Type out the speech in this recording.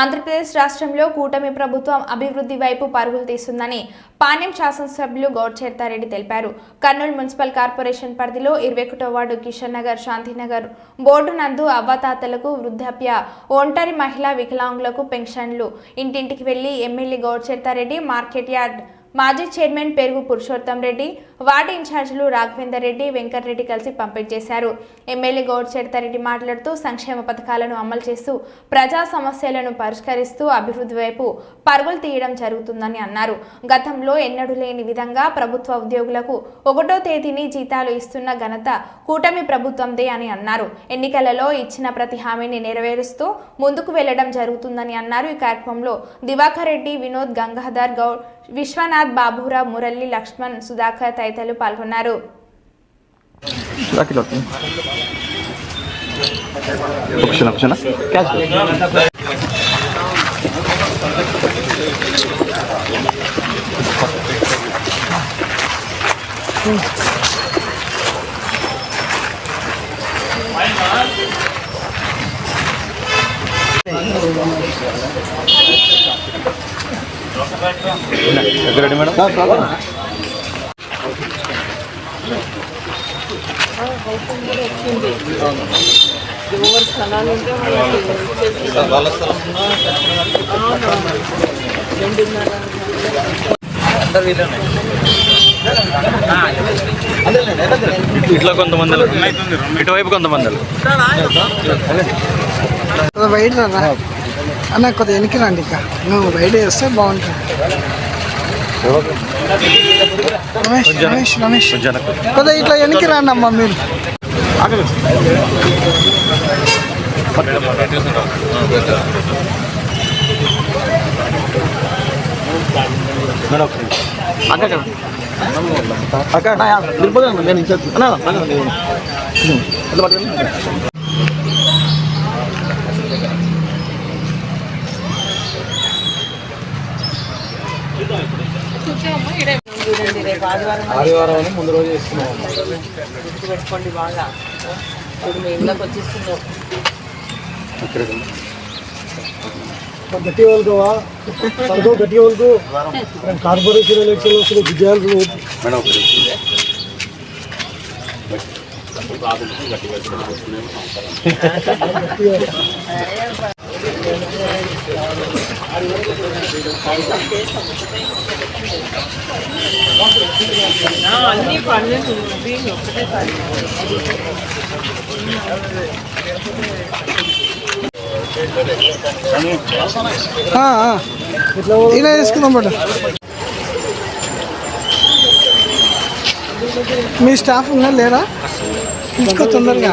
ఆంధ్రప్రదేశ్ రాష్ట్రంలో కూటమి ప్రభుత్వం అభివృద్ధి వైపు పరుగులు తీస్తుందని పాణ్యం శాసనసభ్యులు గౌడ్చేర్తారెడ్డి తెలిపారు. కర్నూలు మున్సిపల్ కార్పొరేషన్ పరిధిలో ఇరవై ఒకటో వార్డు కిషన్ నగర్ శాంతినగర్ బోర్డు నందు అవ్వతాతలకు వృద్ధాప్య ఒంటరి మహిళా వికలాంగులకు పెన్షన్లు. ఇంటింటికి వెళ్ళి ఎమ్మెల్యే గౌడ్చేర్తారెడ్డి మార్కెట్ యార్డ్ మాజీ చైర్మన్ పెరుగు పురుషోత్తం రెడ్డి వార్డు ఇన్ఛార్జీలు రాఘవేందర్ రెడ్డి వెంకటరెడ్డి కలిసి పంపిణీ చేశారు. ఎమ్మెల్యే గౌడ్చేడతారెడ్డి మాట్లాడుతూ సంక్షేమ పథకాలను అమలు చేస్తూ ప్రజా సమస్యలను పరిష్కరిస్తూ అభివృద్ధి వైపు పరుగులు తీయడం జరుగుతుందని అన్నారు. గతంలో ఎన్నడూ లేని విధంగా ప్రభుత్వ ఉద్యోగులకు ఒకటో తేదీని జీతాలు ఇస్తున్న ఘనత కూటమి ప్రభుత్వందే అని అన్నారు. ఎన్నికలలో ఇచ్చిన ప్రతి హామీని నెరవేరుస్తూ ముందుకు వెళ్ళడం జరుగుతుందని అన్నారు. ఈ కార్యక్రమంలో దివాకర్ రెడ్డి వినోద్ గంగాధర్ గౌడ్ విశ్వనాథ్ బాబురావు మురళి లక్ష్మణ్ సుధాకర్ తదితరులు పాల్గొన్నారు Thank you. Option, మేడం ఎవరి స్థలాలు ఉంటే ఇట్లా కొంతమంది ఇటువైపు కొంతమంది బయట అన్న కొద్దిగా వెనక్కి రండి ఇక నువ్వు బయట వేస్తే బాగుంటుంది రమేష్ రమేష్ రమేష్ కొద్దిగా ఇట్లా వెనక్కి రండి అమ్మా మీరు మేడం అక్క అక్క వెళ్ళిపోతాను నేను ఇచ్చేది అన్నా అన్నా, నేను ఎట్లా పట్టుకోండి చూడండి రేపు ఆదివారం ముందు రోజు వేస్తున్నాం గుర్తు పెట్టుకోండి బాగా. ఇప్పుడు మీ ఇళ్ళకి వచ్చేస్తున్నాం. గట్టి వాళ్ళకువా గట్టి వాళ్ళకు కార్పొరేషన్ ఎలక్షన్ విజయాలు మేడం ఒకటి ఆ, అన్ని పనులు దీన్ని ఒక్కటేసారి ఇలా వేసుకుందాం బట్ మీ స్టాఫ్ ఉన్నా లేరా తీసుకో తొందరగా.